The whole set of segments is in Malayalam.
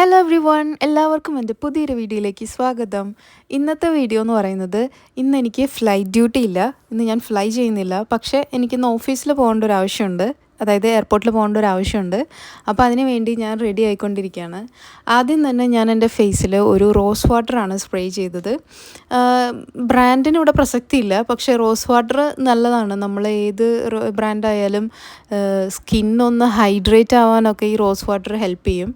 ഹലോ എവ്രി വൺ എല്ലാവർക്കും എന്റെ പുതിയൊരു വീഡിയോയിലേക്ക് സ്വാഗതം. ഇന്നത്തെ വീഡിയോ എന്ന് പറയുന്നത് ഇന്ന് എനിക്ക് ഫ്ലൈറ്റ് ഡ്യൂട്ടി ഇല്ല. ഇന്ന് ഞാൻ ഫ്ലൈ ചെയ്യുന്നില്ല. പക്ഷേ എനിക്കിന്ന് ഓഫീസിൽ പോകേണ്ട ഒരു ആവശ്യമുണ്ട്. അതായത് എയർപോർട്ടിൽ പോകേണ്ട ഒരു ആവശ്യമുണ്ട്. അപ്പോൾ അതിന് വേണ്ടി ഞാൻ റെഡി ആയിക്കൊണ്ടിരിക്കുകയാണ്. ആദ്യം തന്നെ ഞാൻ എന്റെ ഫേസിൽ ഒരു റോസ് വാട്ടറാണ് സ്പ്രേ ചെയ്തത്. ബ്രാൻഡിന് ഇവിടെ പ്രസക്തിയില്ല. പക്ഷേ റോസ് വാട്ടർ നല്ലതാണ്. നമ്മൾ ഏത് ബ്രാൻഡായാലും സ്കിന്നൊന്ന് ഹൈഡ്രേറ്റ് ആവാനൊക്കെ ഈ റോസ് വാട്ടർ ഹെൽപ്പ് ചെയ്യും.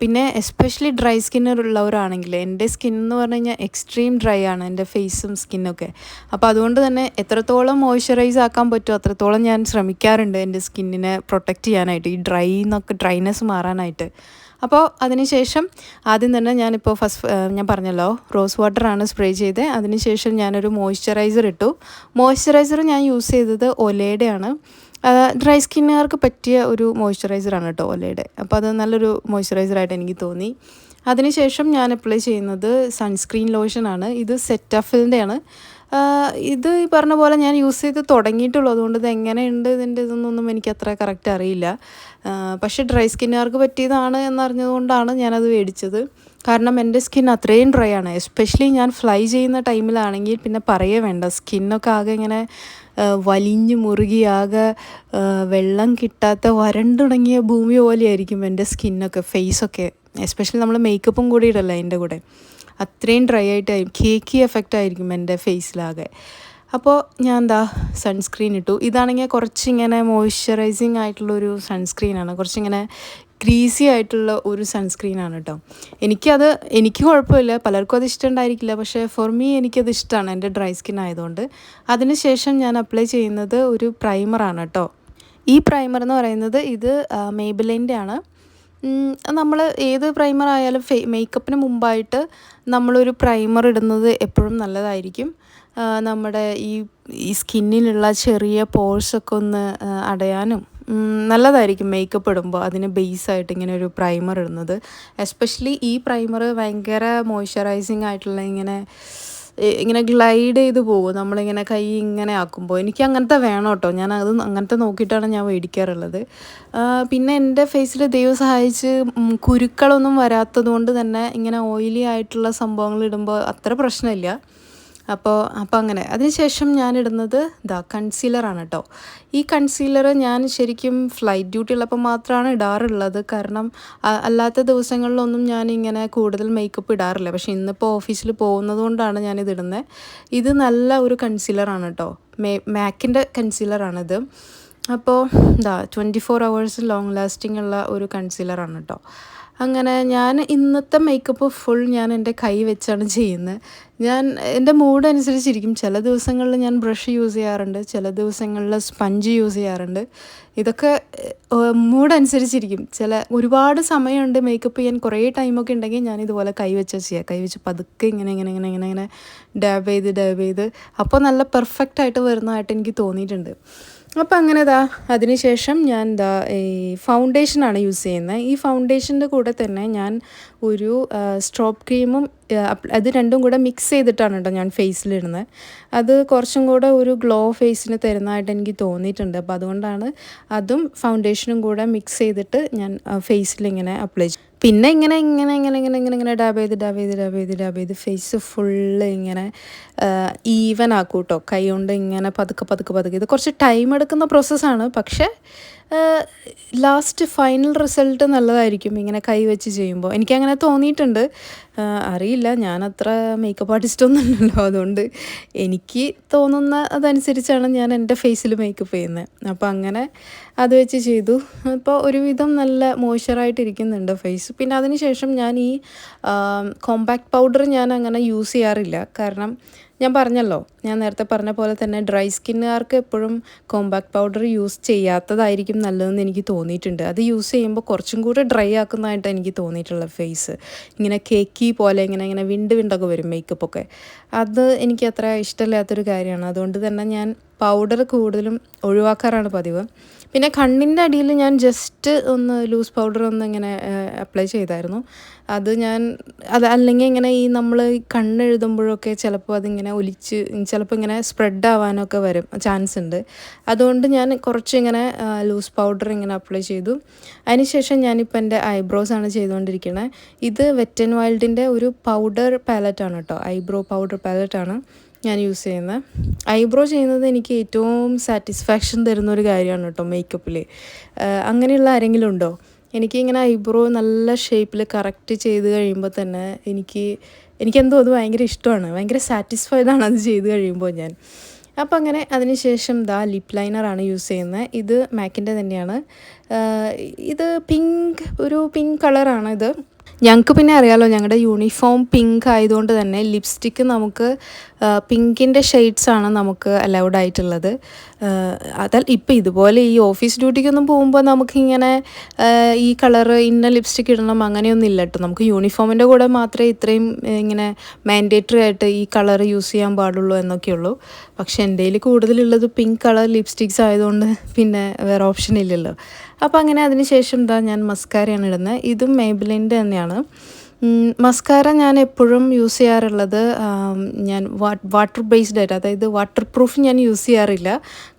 പിന്നെ എസ്പെഷ്യലി ഡ്രൈ സ്കിന്നുള്ളവരാണെങ്കിൽ എന്റെ സ്കിൻ എന്ന് പറഞ്ഞു കഴിഞ്ഞാൽ എക്സ്ട്രീം ഡ്രൈ ആണ് എന്റെ ഫേസും സ്കിന്നൊക്കെ അപ്പോൾ അതുകൊണ്ട് തന്നെ എത്രത്തോളം മോയ്സ്ചറൈസ് ആക്കാൻ പറ്റുമോ അത്രത്തോളം ഞാൻ ശ്രമിക്കാറുണ്ട് എന്റെ സ്കിന്നിനെ പ്രൊട്ടക്റ്റ് ചെയ്യാനായിട്ട് ഈ ഡ്രൈ എന്നൊക്കെ ഡ്രൈനെസ് മാറാനായിട്ട്. അപ്പോൾ അതിനുശേഷം ആദ്യം തന്നെ ഞാനിപ്പോൾ ഫസ്റ്റ് ഞാൻ പറഞ്ഞല്ലോ റോസ് വാട്ടറാണ് സ്പ്രേ ചെയ്തത് അതിനുശേഷം ഞാനൊരു മോയ്സ്ചറൈസർ ഇട്ടു. മോയ്സ്ചറൈസർ ഞാൻ യൂസ് ചെയ്തത് ഒലേഡയാണ് ഡ്രൈ സ്കിന്നുകാർക്ക് പറ്റിയ ഒരു മോയ്സ്ചറൈസറാണ് കേട്ടോ ഒലയുടെ അപ്പോൾ അത് നല്ലൊരു മോയ്സ്ചറൈസറായിട്ട് എനിക്ക് തോന്നി. അതിനുശേഷം ഞാൻ അപ്ലൈ ചെയ്യുന്നത് സൺസ്ക്രീൻ ലോഷനാണ് ഇത് സെറ്റഫിലിന്റെയാണ് ഇത് ഈ പറഞ്ഞ പോലെ ഞാൻ യൂസ് ചെയ്ത് തുടങ്ങിയിട്ടുള്ളൂ. അതുകൊണ്ട് ഇത് എങ്ങനെയുണ്ട് ഇതിന്റെ ഇതൊന്നും എനിക്ക് അത്ര കറക്റ്റ് അറിയില്ല. പക്ഷേ ഡ്രൈ സ്കിന്നുകാർക്ക് പറ്റിയതാണ് എന്നറിഞ്ഞതുകൊണ്ടാണ് ഞാനത് മേടിച്ചത്. കാരണം എന്റെ സ്കിൻ അത്രയും ഡ്രൈ ആണ്. എസ്പെഷ്യലി ഞാൻ ഫ്ലൈ ചെയ്യുന്ന ടൈമിലാണെങ്കിൽ പിന്നെ പറയേ വേണ്ട. സ്കിന്നൊക്കെ ആകെ ഇങ്ങനെ വലിഞ്ഞു വലിഞ്ഞ് മുറുകി ആകെ വെള്ളം കിട്ടാത്ത വരണ്ടുണങ്ങിയ ഭൂമി പോലെയായിരിക്കും എന്റെ സ്കിന്നൊക്കെ ഫേസൊക്കെ എസ്പെഷ്യലി നമ്മൾ മേക്കപ്പും കൂടി ഇടല്ല അതിന്റെ കൂടെ. അത്രയും ഡ്രൈ ആയിട്ടായിരിക്കും കേക്കി എഫക്റ്റ് ആയിരിക്കും എന്റെ ഫേസിലാകെ അപ്പോൾ ഞാൻ എന്താ സൺസ്ക്രീൻ ഇട്ടു. ഇതാണെങ്കിൽ കുറച്ചിങ്ങനെ മോയ്സ്ചറൈസിങ് ആയിട്ടുള്ളൊരു സൺസ്ക്രീനാണ് കുറച്ചിങ്ങനെ ക്രീസി ആയിട്ടുള്ള ഒരു സൺസ്ക്രീനാണ് കേട്ടോ എനിക്കത് എനിക്ക് കുഴപ്പമില്ല. പലർക്കും അത് ഇഷ്ടമുണ്ടായിരിക്കില്ല. പക്ഷേ ഫോർ മീ എനിക്കത് ഇഷ്ടമാണ് എന്റെ ഡ്രൈ സ്കിൻ ആയതുകൊണ്ട്. അതിനുശേഷം ഞാൻ അപ്ലൈ ചെയ്യുന്നത് ഒരു പ്രൈമറാണ് കേട്ടോ ഈ പ്രൈമർ എന്ന് പറയുന്നത് ഇത് മേബിലിന്റെ ആണ് നമ്മൾ ഏത് പ്രൈമർ ആയാലും ഫേ മേക്കപ്പിന് മുമ്പായിട്ട് നമ്മളൊരു പ്രൈമർ ഇടുന്നത് എപ്പോഴും നല്ലതായിരിക്കും. നമ്മുടെ ഈ ഈ സ്കിന്നിലുള്ള ചെറിയ പോഴ്സൊക്കെ ഒന്ന് അടയാനും നല്ലതായിരിക്കും മേക്കപ്പ് ഇടുമ്പോൾ അതിന് ബേസായിട്ട് ഇങ്ങനെ ഒരു പ്രൈമർ ഇടുന്നത്. എസ്പെഷ്യലി ഈ പ്രൈമർ ഭയങ്കര മോയ്സ്ചറൈസിങ് ആയിട്ടുള്ള ഇങ്ങനെ ഇങ്ങനെ ഗ്ലൈഡ് ചെയ്ത് പോകും. നമ്മളിങ്ങനെ കൈ ഇങ്ങനെ ആക്കുമ്പോൾ. എനിക്ക് അങ്ങനത്തെ വേണം കേട്ടോ. ഞാൻ അത് അങ്ങനത്തെ നോക്കിയിട്ടാണ് ഞാൻ മേടിക്കാറുള്ളത്. പിന്നെ എന്റെ ഫേസിൽ ദൈവം സഹായിച്ച് കുരുക്കളൊന്നും വരാത്തത് കൊണ്ട് തന്നെ ഇങ്ങനെ ഓയിലി ആയിട്ടുള്ള സംഭവങ്ങൾ ഇടുമ്പോൾ അത്ര പ്രശ്നമില്ല. അപ്പോൾ അപ്പോൾ അങ്ങനെ. അതിനുശേഷം ഞാൻ ഇടുന്നത് ഇതാ കൺസീലറാണ് കേട്ടോ ഈ കൺസീലർ ഞാൻ ശരിക്കും ഫ്ലൈറ്റ് ഡ്യൂട്ടി ഉള്ളപ്പോൾ മാത്രമാണ് ഇടാറുള്ളത്. കാരണം അല്ലാത്ത ദിവസങ്ങളിലൊന്നും ഞാൻ ഇങ്ങനെ കൂടുതൽ മേക്കപ്പ് ഇടാറില്ല. പക്ഷേ ഇന്നിപ്പോൾ ഓഫീസിൽ പോകുന്നത് കൊണ്ടാണ് ഞാനിത് ഇടുന്നത് ഇത് നല്ല ഒരു കൺസീലറാണ് കേട്ടോ മേ മാക്കിന്റെ കൺസീലറാണിത് അപ്പോൾ ഇതാ twenty four hours long lasting ഉള്ള ഒരു കൺസീലറാണ് കേട്ടോ അങ്ങനെ ഞാൻ ഇന്നത്തെ മേക്കപ്പ് ഫുൾ ഞാൻ എന്റെ കൈ വെച്ചാണ് ചെയ്യുന്നത്. ഞാൻ എന്റെ മൂഡ് അനുസരിച്ചിരിക്കും. ചില ദിവസങ്ങളിൽ ഞാൻ ബ്രഷ് യൂസ് ചെയ്യാറുണ്ട്. ചില ദിവസങ്ങളിൽ സ്പഞ്ച് യൂസ് ചെയ്യാറുണ്ട്. ഇതൊക്കെ മൂഡ് അനുസരിച്ചിരിക്കും. ചില ഒരുപാട് സമയമുണ്ട് മേക്കപ്പ് ചെയ്യാൻ. കുറേ ടൈമൊക്കെ ഉണ്ടെങ്കിൽ ഞാൻ ഇതുപോലെ കൈ വെച്ചാൽ ചെയ്യുക കൈ വെച്ച് പതുക്കെ ഇങ്ങനെ ഇങ്ങനെ ഇങ്ങനെ ഇങ്ങനെ ഇങ്ങനെ ഡാബ് ചെയ്ത് ഡാബ് ചെയ്ത്. അപ്പോൾ നല്ല പെർഫെക്റ്റ് ആയിട്ട് വരുന്നതായിട്ട് എനിക്ക് തോന്നിയിട്ടുണ്ട്. അപ്പോൾ അങ്ങനെ ദാ അതിനുശേഷം ഞാൻ ദാ ഈ ഫൗണ്ടേഷനാണ് യൂസ് ചെയ്യുന്നത് ഈ ഫൗണ്ടേഷന്റെ കൂടെ തന്നെ ഞാൻ ഒരു സ്ട്രോപ്പ് ക്രീമും അത് രണ്ടും കൂടെ മിക്സ് ചെയ്തിട്ടാണ് കേട്ടോ ഞാൻ ഫേസിലിടുന്നത് അത് കുറച്ചും കൂടെ ഒരു ഗ്ലോ ഫേസിന് തരുന്നതായിട്ട് എനിക്ക് തോന്നിയിട്ടുണ്ട്. അപ്പോൾ അതുകൊണ്ടാണ് അതും ഫൗണ്ടേഷനും കൂടെ മിക്സ് ചെയ്തിട്ട് ഞാൻ ഫേസിൽ ഇങ്ങനെ അപ്ലൈ ചെയ്യും പിന്നെ ഇങ്ങനെ ഇങ്ങനെ ഇങ്ങനെ ഇങ്ങനെ ഇങ്ങനെ ഇങ്ങനെ ഡാബ് ചെയ്ത് ഡാബ് ചെയ്ത് ഡാബ് ചെയ്ത് ഡാബ് ചെയ്ത് ഫേസ് ഫുള്ള് ഇങ്ങനെ ഈവൻ ആക്കും കേട്ടോ കൈ കൊണ്ട് ഇങ്ങനെ പതുക്കെ പതുക്കെ പതുക്കെ. ഇത് കുറച്ച് ടൈം എടുക്കുന്ന പ്രോസസ്സാണ് പക്ഷേ ലാസ്റ്റ് ഫൈനൽ റിസൾട്ട് നല്ലതായിരിക്കും ഇങ്ങനെ കൈ വെച്ച് ചെയ്യുമ്പോൾ. എനിക്കങ്ങനെ തോന്നിയിട്ടുണ്ട്. അറിയില്ല. ഞാൻ അത്ര മേക്കപ്പ് ആർട്ടിസ്റ്റ് ഒന്നും അല്ലല്ലോ അതുകൊണ്ട് എനിക്ക് തോന്നുന്ന അതനുസരിച്ചാണ് ഞാൻ എന്റെ ഫേസിൽ മേക്കപ്പ് ചെയ്യുന്നത് അപ്പോൾ അങ്ങനെ അത് വെച്ച് ചെയ്തു. അപ്പോൾ ഒരുവിധം നല്ല മോയ്സ്ചറായിട്ടിരിക്കുന്നുണ്ട് ഫേസ് പിന്നെ അതിന് ശേഷം ഞാൻ ഈ കോമ്പാക്ട് പൗഡർ ഞാൻ അങ്ങനെ യൂസ് ചെയ്യാറില്ല. കാരണം ഞാൻ പറഞ്ഞല്ലോ ഞാൻ നേരത്തെ പറഞ്ഞ പോലെ തന്നെ ഡ്രൈ സ്കിന്നുകാർക്ക് എപ്പോഴും കോമ്പാക്ട് പൗഡർ യൂസ് ചെയ്യാത്തതായിരിക്കും നല്ലതെന്ന് എനിക്ക് തോന്നിയിട്ടുണ്ട്. അത് യൂസ് ചെയ്യുമ്പോൾ കുറച്ചും കൂടെ ഡ്രൈ ആക്കുന്നതായിട്ട് എനിക്ക് തോന്നിയിട്ടുള്ള ഫേസ് ഇങ്ങനെ കേക്കി പോലെ ഇങ്ങനെ ഇങ്ങനെ വിണ്ട് വിണ്ടൊക്കെ വരും മേക്കപ്പൊക്കെ അത് എനിക്ക് അത്ര ഇഷ്ടമില്ലാത്തൊരു കാര്യമാണ്. അതുകൊണ്ട് തന്നെ ഞാൻ പൗഡർ കൂടുതലും ഒഴിവാക്കാറാണ് പതിവ്. പിന്നെ കണ്ണിന്റെ അടിയിൽ ഞാൻ ജസ്റ്റ് ഒന്ന് ലൂസ് പൗഡർ ഒന്ന് ഇങ്ങനെ അപ്ലൈ ചെയ്തായിരുന്നു. അത് ഞാൻ അത് അല്ലെങ്കിൽ ഇങ്ങനെ ഈ നമ്മൾ കണ്ണെഴുതുമ്പോഴൊക്കെ ചിലപ്പോൾ അതിങ്ങനെ ഒലിച്ച് ചിലപ്പോൾ ഇങ്ങനെ സ്പ്രെഡ് ആവാനൊക്കെ വരും ചാൻസ് ഉണ്ട്. അതുകൊണ്ട് ഞാൻ കുറച്ച് ഇങ്ങനെ ലൂസ് പൗഡർ ഇങ്ങനെ അപ്ലൈ ചെയ്തു. അതിനുശേഷം ഞാനിപ്പോൾ എന്റെ ഐബ്രോസ് ആണ് ചെയ്തുകൊണ്ടിരിക്കുന്നത് ഇത് വെറ്റൻ വൈൽഡിന്റെ ഒരു പൗഡർ പാലറ്റാണ് കേട്ടോ. ഐബ്രോ പൗഡർ പാലറ്റാണ് ഞാൻ യൂസ് ചെയ്യുന്നത് ഐബ്രോ ചെയ്യുന്നത് എനിക്ക് ഏറ്റവും സാറ്റിസ്ഫാക്ഷൻ തരുന്ന ഒരു കാര്യമാണ് കേട്ടോ മേക്കപ്പിൽ അങ്ങനെയുള്ള ആരെങ്കിലും ഉണ്ടോ? എനിക്കിങ്ങനെ ഐബ്രോ നല്ല ഷേപ്പിൽ കറക്റ്റ് ചെയ്ത് കഴിയുമ്പോൾ തന്നെ എനിക്ക് എനിക്കെന്തോ അത് ഭയങ്കര ഇഷ്ടമാണ്. ഭയങ്കര സാറ്റിസ്ഫൈഡാണ് അത് ചെയ്ത് കഴിയുമ്പോൾ ഞാൻ. അപ്പോൾ അങ്ങനെ അതിനുശേഷം ദാ ലിപ് ലൈനറാണ് യൂസ് ചെയ്യുന്നത് ഇത് മാക്കിന്റെ തന്നെയാണ്. ഇത് പിങ്ക് ഒരു പിങ്ക് കളറാണ് ഇത്. ഞങ്ങൾക്ക് പിന്നെ അറിയാമല്ലോ ഞങ്ങളുടെ യൂണിഫോം പിങ്ക് ആയതുകൊണ്ട് തന്നെ ലിപ്സ്റ്റിക്ക് നമുക്ക് പിങ്കിന്റെ ആണ് നമുക്ക് അലൗഡ് ആയിട്ടുള്ളത്. അതൽ ഇപ്പം ഇതുപോലെ ഈ ഓഫീസ് ഡ്യൂട്ടിക്കൊന്നും പോകുമ്പോൾ നമുക്കിങ്ങനെ ഈ കളറ് ഇന്ന ലിപ്സ്റ്റിക്ക് ഇടണം അങ്ങനെയൊന്നും ഇല്ല കേട്ടോ നമുക്ക് യൂണിഫോമിന്റെ കൂടെ മാത്രമേ ഇത്രയും ഇങ്ങനെ മാൻഡേറ്ററി ആയിട്ട് ഈ കളർ യൂസ് ചെയ്യാൻ പാടുള്ളൂ എന്നൊക്കെയുള്ളൂ. പക്ഷേ എന്റെ കയ്യിൽ കൂടുതലുള്ളത് പിങ്ക് കളർ ലിപ്സ്റ്റിക്സ് ആയതുകൊണ്ട് പിന്നെ വേറെ ഓപ്ഷൻ ഇല്ലല്ലോ. അപ്പോൾ അങ്ങനെ അതിന് ശേഷം എന്താ ഞാൻ മസ്കാരയാണ് ഇടുന്നത് ഇതും മേബിലിന്റെ തന്നെയാണ്. ആണ് മസ്കാര ഞാൻ എപ്പോഴും യൂസ് ചെയ്യാറുള്ളത് ഞാൻ വാട്ടർ ബേസ്ഡ് ആയിട്ട് അതായത് വാട്ടർ പ്രൂഫ് ഞാൻ യൂസ് ചെയ്യാറില്ല.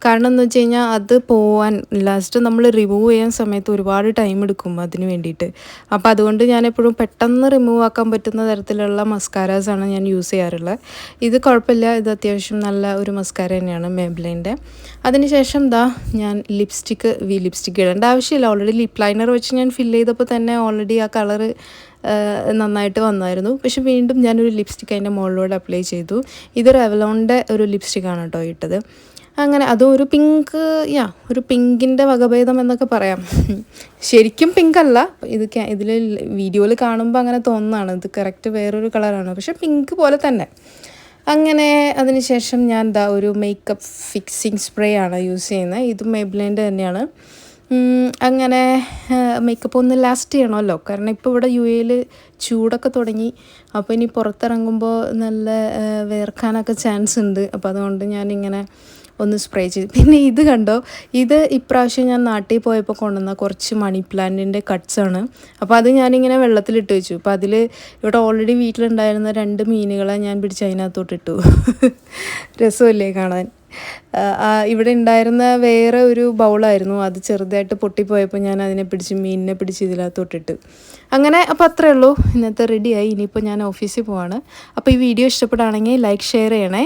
കാരണം എന്ന് വെച്ച് കഴിഞ്ഞാൽ അത് പോവാൻ ലാസ്റ്റ് നമ്മൾ റിമൂവ് ചെയ്യാൻ സമയത്ത് ഒരുപാട് ടൈം എടുക്കും അതിന് വേണ്ടിയിട്ട്. അപ്പോൾ അതുകൊണ്ട് ഞാൻ എപ്പോഴും പെട്ടെന്ന് റിമൂവ് ആക്കാൻ പറ്റുന്ന തരത്തിലുള്ള മസ്കാരാസാണ് ഞാൻ യൂസ് ചെയ്യാറുള്ളത്. ഇത് കുഴപ്പമില്ല ഇത് അത്യാവശ്യം നല്ല ഒരു മസ്കാര തന്നെയാണ് മേബ്ലൈന്റെ അതിനുശേഷം ദാ ഞാൻ ലിപ്സ്റ്റിക്ക് വി ലിപ്സ്റ്റിക്ക് ഇടേണ്ട ആവശ്യമില്ല. ഓൾറെഡി ലിപ് ലൈനർ വെച്ച് ഞാൻ ഫില്ല് ചെയ്തപ്പോൾ തന്നെ ഓൾറെഡി ആ കളറ് നന്നായിട്ട് വന്നായിരുന്നു. പക്ഷെ വീണ്ടും ഞാനൊരു ലിപ്സ്റ്റിക് അതിന്റെ മുകളിലൂടെ അപ്ലൈ ചെയ്തു. ഇത് റെവലോണിന്റെ ഒരു ലിപ്സ്റ്റിക്കാണ് കേട്ടോ ഇട്ടത്. അങ്ങനെ അതും ഒരു പിങ്ക് യാ ഒരു പിങ്കിന്റെ വകഭേദം എന്നൊക്കെ പറയാം. ശരിക്കും പിങ്ക് അല്ല. ഇത് ഇതിൽ വീഡിയോയിൽ കാണുമ്പോൾ അങ്ങനെ തോന്നുന്നതാണ്. ഇത് കറക്റ്റ് വേറൊരു കളറാണ് പക്ഷെ പിങ്ക് പോലെ തന്നെ. അങ്ങനെ അതിനുശേഷം ഞാൻ എന്താ ഒരു മേക്കപ്പ് ഫിക്സിങ് സ്പ്രേ ആണ് യൂസ് ചെയ്യുന്നത്. ഇതും മേബ്ലിന്റെ തന്നെയാണ്. അങ്ങനെ മേക്കപ്പ് ഒന്ന് ലാസ്റ്റ് ചെയ്യണമല്ലോ. കാരണം ഇപ്പോൾ ഇവിടെ യു എയിൽ ചൂടൊക്കെ തുടങ്ങി. അപ്പോൾ ഇനി പുറത്തിറങ്ങുമ്പോൾ നല്ല വേർക്കാനൊക്കെ ചാൻസ് ഉണ്ട്. അപ്പോൾ അതുകൊണ്ട് ഞാനിങ്ങനെ ഒന്ന് സ്പ്രേ ചെയ്തു. പിന്നെ ഇത് കണ്ടോ? ഇത് ഇപ്രാവശ്യം ഞാൻ നാട്ടിൽ പോയപ്പോൾ കൊണ്ടുവന്ന കുറച്ച് മണി പ്ലാന്റിന്റെ കട്ട്സാണ് അപ്പോൾ അത് ഞാനിങ്ങനെ വെള്ളത്തിലിട്ട് വെച്ചു. അപ്പോൾ അതിൽ ഇവിടെ ഓൾറെഡി വീട്ടിലുണ്ടായിരുന്ന രണ്ട് മീനുകളെ ഞാൻ പിടിച്ച് അതിനകത്തോട്ടിട്ടു. രസമല്ലേ കാണാൻ? ഇവിടെ ഉണ്ടായിരുന്ന വേറെ ഒരു ബൗളായിരുന്നു. അത് ചെറുതായിട്ട് പൊട്ടിപ്പോയപ്പോൾ ഞാൻ അതിനെ പിടിച്ച് മീനിനെ പിടിച്ച് ഇതിനകത്തോട്ടിട്ട് അങ്ങനെ അപ്പോൾ അത്രയേ ഉള്ളൂ. ഇന്നത്തെ റെഡിയായി. ഇനിയിപ്പോൾ ഞാൻ ഓഫീസിൽ പോവാണ്. അപ്പോൾ ഈ വീഡിയോ ഇഷ്ടപ്പെടുകയാണെങ്കിൽ ലൈക്ക് ഷെയർ ചെയ്യണേ.